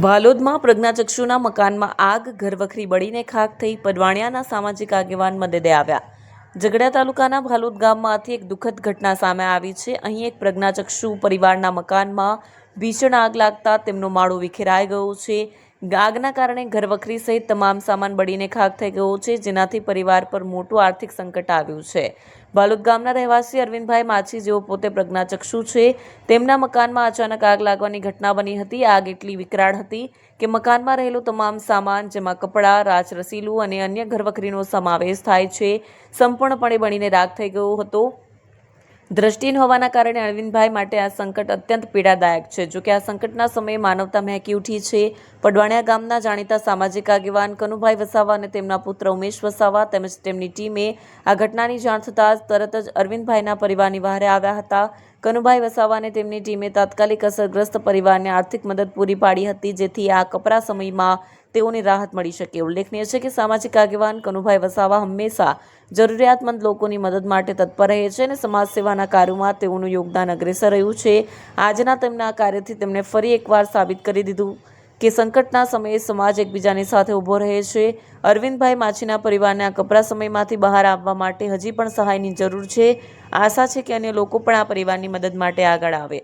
ભાલોદમાં પ્રજ્ઞાચક્ષુના મકાનમાં આગ, ઘરવખરી બળીને ખાખ થઈ પડવાણિયાના સામાજિક આગેવાન મદદે આવ્યા. ઝઘડા તાલુકાના ભાલોદ ગામમાંથી એક દુઃખદ ઘટના સામે આવી છે. અહીં એક પ્રજ્ઞાચક્ષુ પરિવારના મકાનમાં ભીષણ આગ લાગતા તેમનો માળો વિખેરાઈ ગયો છે. આગના કારણે ઘરવખરી સહિત તમામ સામાન બળીને ખાખ થઈ ગયો છે, જેનાથી પરિવાર પર મોટું આર્થિક સંકટ આવ્યું છે. બાલુદ ગામના રહેવાસી અરવિંદભાઈ માછી, જેઓ પોતે પ્રજ્ઞાચક્ષુ છે, તેમના મકાનમાં અચાનક આગ લાગવાની ઘટના બની હતી. આગ એટલી વિકરાળ હતી કે મકાનમાં રહેલું તમામ સામાન, જેમાં કપડાં રાચ રસીલું અને અન્ય ઘરવખરીનો સમાવેશ થાય છે, સંપૂર્ણપણે બળીને રાખ થઈ ગયો હતો. દ્રષ્ટિહીન હોવાના કારણે અરવિંદભાઈ માટે આ સંકટ અત્યંત પીડાદાયક છે. જોકે આ સંકટના સમયે માનવતા મહેકી ઉઠી છે. પડવાણિયા ગામના જાણીતા સામાજિક આગેવાન કનુભાઈ વસાવા અને તેમના પુત્ર ઉમેશ વસાવા તેમજ તેમની ટીમે આ ઘટનાની જાણ થતાં તરત જ અરવિંદભાઈના પરિવારની વહારે આવ્યા હતા. કનુભાઈ વસાવા અને તેમની ટીમે તાત્કાલિક અસરગ્રસ્ત પરિવારને આર્થિક મદદ પૂરી પાડી હતી, જેથી આ કપરા સમયમાં તેઓને રાહત મળી શકે. ઉલ્લેખનીય છે કે સામાજિક આગેવાન કનુભાઈ વસાવા હંમેશા જરૂરિયાતમંદ લોકોની મદદ માટે તત્પર રહે છે અને સમાજ સેવાના કાર્યોમાં તેઓનું યોગદાન અગ્રેસર રહ્યું છે. આજના તેમના કાર્યથી તેમણે ફરી એકવાર સાબિત કરી દીધું. કે સંકટના સમયે સમાજ એકબીજાની સાથે ઊભો રહે છે. અરવિંદભાઈ માછીના પરિવારને આ કપરા સમયમાંથી બહાર આવવા માટે હજી પણ સહાયની જરૂર છે. આશા છે કે અન્ય લોકો પણ આ પરિવારની મદદ માટે આગળ આવે.